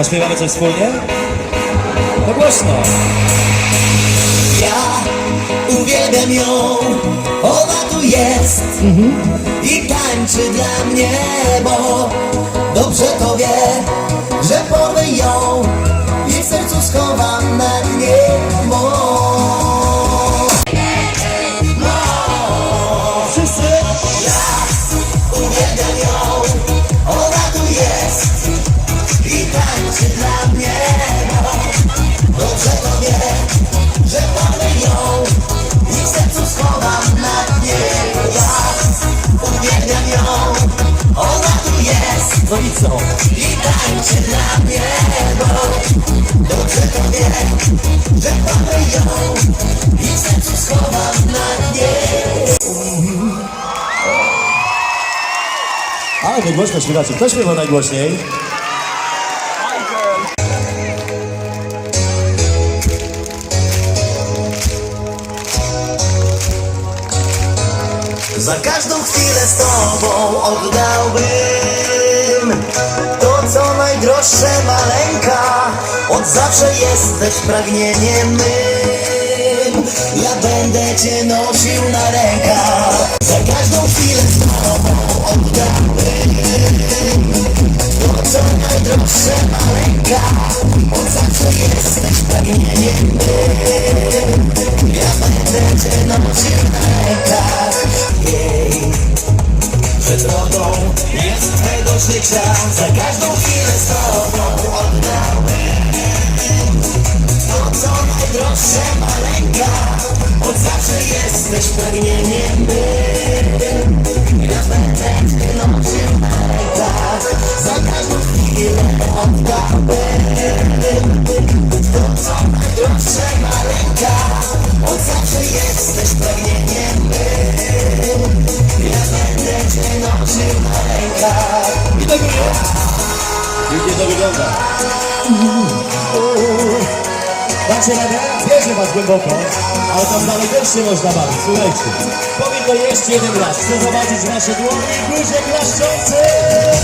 Zaśpiewamy coś wspólnie? No głośno. Ja uwielbiam ją, ona tu jest i tańczy dla mnie, bo dobrze to wie, że porwę ją i w sercu schowam na dnie Wszyscy? Uwielbiam ją, No i co? i tańczy dla mnie, dobrze to wie, że porwę ją i w sercu schowam na dnie Ale wy głośno śpiewacie. Kto śpiewa najgłośniej? Za każdą chwilę z tobą najdroższe maleńka. Od zawsze jesteś pragnieniem mym Ja będę cię nosił na rękach. Za każdą chwilę tobą oddałbym To co najdroższe maleńka Od zawsze jesteś pragnieniem mym Ja będę cię nosił na rękach jej Przed drogą jest twego życia. Za każdą najdroższe maleńka Od zawsze jesteś pragnieniem mym Ja będę cię nosił na rękach Za każdą chwilę oddałem To co najdroższe maleńka Od zawsze jesteś pragnieniem mym Ja będę cię nosił na rękach I do góry. Pięknie to wygląda. Dacie radę? Wierzę was głęboko, ale tam dalej też się można bawić. Słuchajcie, powiem to jeszcze jeden raz. Chcę zobaczyć wasze dłonie i buzie klaszczące.